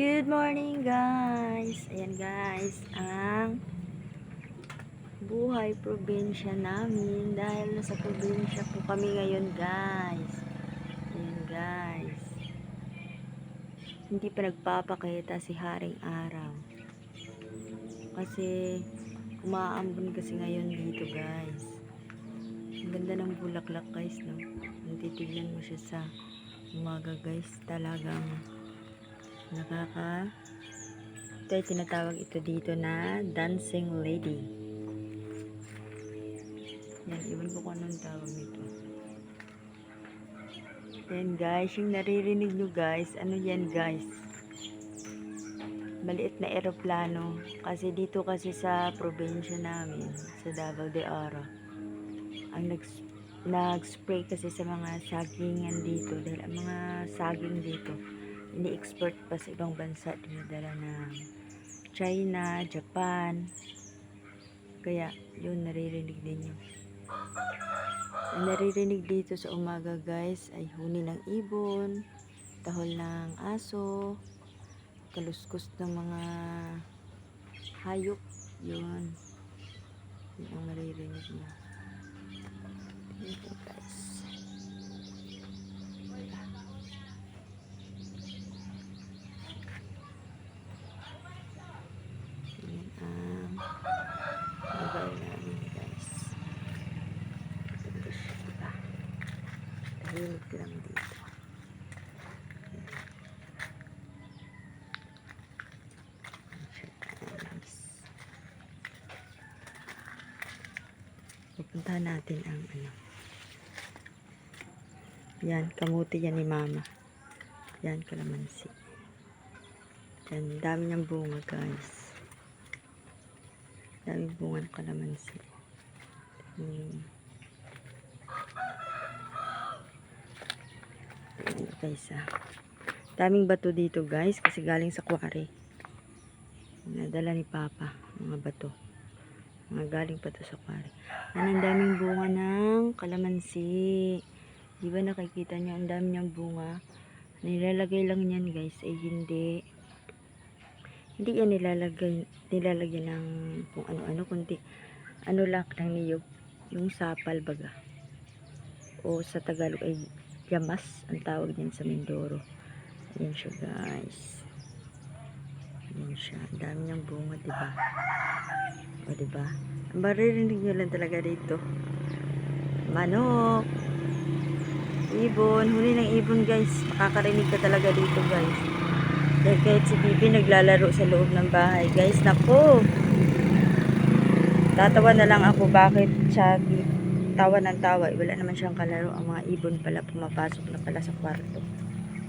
Good morning guys! Ayan guys, ang buhay probinsya namin dahil nasa probinsya po kami ngayon guys. Ayan guys. Hindi pa nagpapakita si Haring Araw. Kasi umaambon kasi ngayon dito guys. Ang ganda ng bulaklak guys no. Titignan mo siya sa umaga guys talagang nakaka ito ay tinatawag ito dito na dancing lady. Yan iwan ko kung anong tawag nito. Yan guys yung naririnig nyo guys ano yan guys? Maliit na eroplano kasi dito kasi sa probinsya namin sa Davao de Oro ang nag nag-spray kasi sa mga sagingan dito dahil ang mga saging dito ini-export pa sa ibang bansa dinadala ng China, Japan. Kaya yun naririnig din yun. Ang naririnig dito sa umaga guys ay huni ng ibon tahol ng aso kaluskos ng mga hayop. Yun. Yun ang naririnig niya. Ito guys Yan ang lugar namin guys. Ganda siya, diba? Tahimik lang dito. Pupuntahan natin ang ano. Yan, kamuti yan ni mama. Yan, kalamansi. Yan, dami niyang bunga guys. Dami bunga ng kalamansi. Hmm. Ayan guys ah. Daming bato dito guys kasi galing sa quarry. Nadala ni Papa mga bato. Mga galing pa to sa quarry. Yan ang daming bunga ng kalamansi. Di ba nakikita niyo ang dami niyang bunga? Nilalagay lang niyan guys ay hindi hindi yan nilalagay nilalagyan ng kung ano-ano kundi ano lang ng niyog yung sapal baga o sa Tagalog ay yamas ang tawag niyan sa Mindoro. Ayan siya guys. Ayan siya. Ang dami niyang bunga diba o diba ang maririnig nyo lang talaga dito. Manok. Ibon. Huli ng ibon guys. Makakarinig ka talaga dito guys. Dahil kahit si Bibi naglalaro sa loob ng bahay. Guys, naku! Tatawa na lang ako bakit siya tawa ng tawa. Eh, Wala naman siyang kalaro. Ang mga ibon pala pumapasok na pala sa kwarto.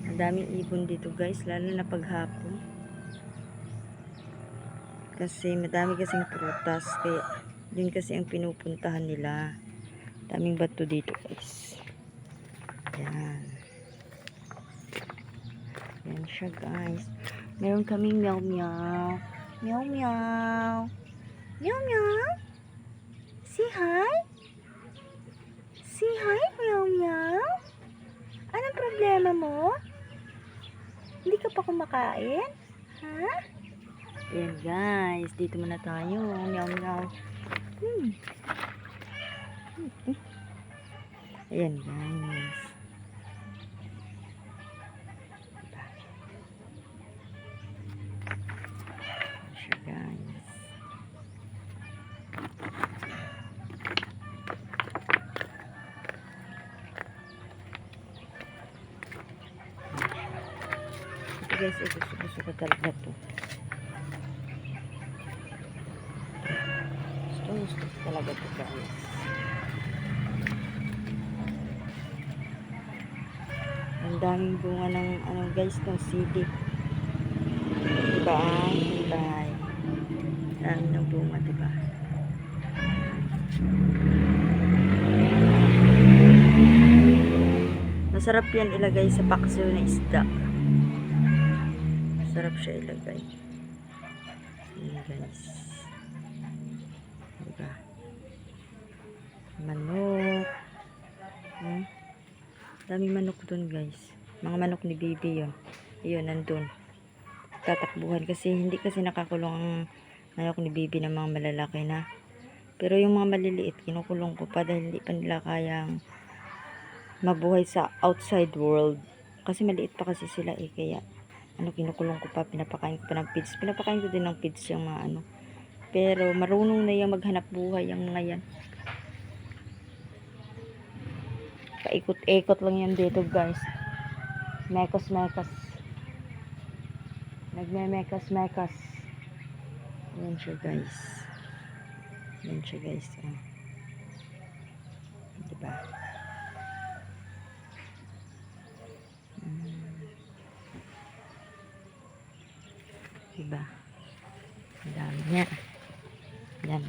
Ang daming ibon dito guys, lalo na paghapon. Kasi madami kasing prutas. Kaya yun kasi ang pinupuntahan nila. Daming bato dito guys. Yan. Yan siya guys. Meron kaming meow meow. Meow meow. Meow meow. Say hi. Say hi meow meow. Anong problema mo? Hindi ka pa kumakain? Ha? Yan guys. Dito muna tayo. Meow meow. Hmm. Hmm. Ayan guys. Guys, ito gusto, gusto ko talaga to. Gusto, gusto ko talaga to guys. Ang daming bunga ng ano guys, ng CD. Diba? Diba? Dami ng bunga, diba? Masarap yan ilagay sa paksiw na isda. Masarap siya ilagay. Ayan guys. Diba? Manok. Hmm? Daming manok dun guys. Mga manok ni baby yun. Ayun, nandun. tatakbuhan kasi hindi kasi nakakulong ang manok ni Bibi ng mga malalaki na. Pero yung mga maliliit, kinukulong ko pa dahil hindi pa nila kayang mabuhay sa outside world. Kasi maliit pa kasi sila eh, kaya ano, kinukulong ko pa, pinapakain ko pa ng pids. Pinapakain ko din ng pids yung mga ano. Pero marunong na yung maghanap buhay yung mga yan. Paikot-ikot lang yan dito guys. Mekos-mekos. Nagme-mekos-mekos. Yan siya guys. Yan siya guys. Oh. Diba? Mm. Diba? Ang dami niya. Yan.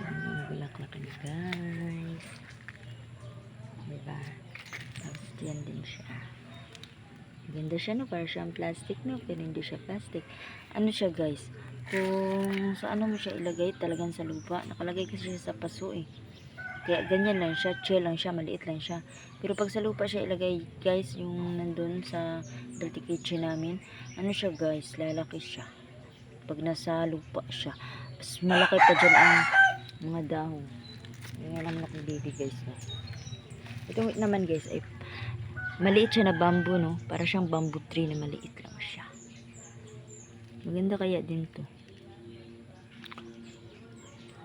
Yan yung bulaklak niya guys. Diba? Tapos yan din siya. Ganda siya no, para siyang plastic no, pero hindi siya plastic. Ano siya guys? Kung sa ano mo siya ilagay, talagang sa lupa. Nakalagay kasi siya sa paso eh. Kaya ganyan lang siya, chill lang siya, maliit lang siya. Pero pag sa lupa siya ilagay, guys, yung nandun sa dirty kitchen namin, ano siya guys, lalaki siya. Pag nasa lupa siya. Mas malaki pa dyan ang mga dahon. Yan naman ako baby guys. No? Ito naman guys, ay maliit siya na bamboo, no? Para siyang bamboo tree na maliit lang siya. Maganda kaya din to.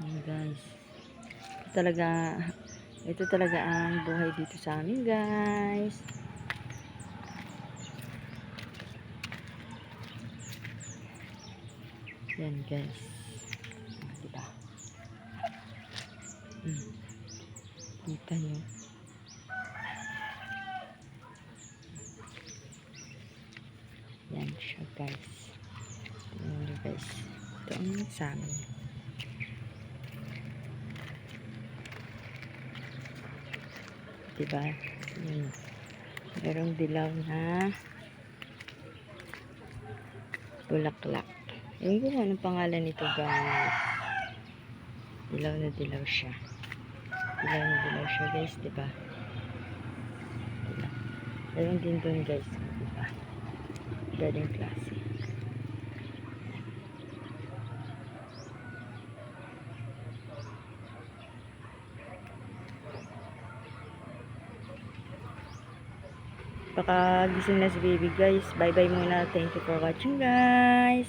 Ayan guys. Talaga, ito talaga ang buhay dito sa amin guys. Yan guys. Ah, diba? Hmm. Kita nyo. Yan siya guys. Nyo guys. Ito ang sa amin. Diba? Yun. Merong dilaw na bulaklak. Ewan ko anong pangalan nito guys. Dilaw na dilaw siya. Dilaw na dilaw siya guys, diba? Dilaw. Meron din doon guys, diba? Garden klase. Baka gising na si baby guys. Bye bye muna. Thank you for watching guys.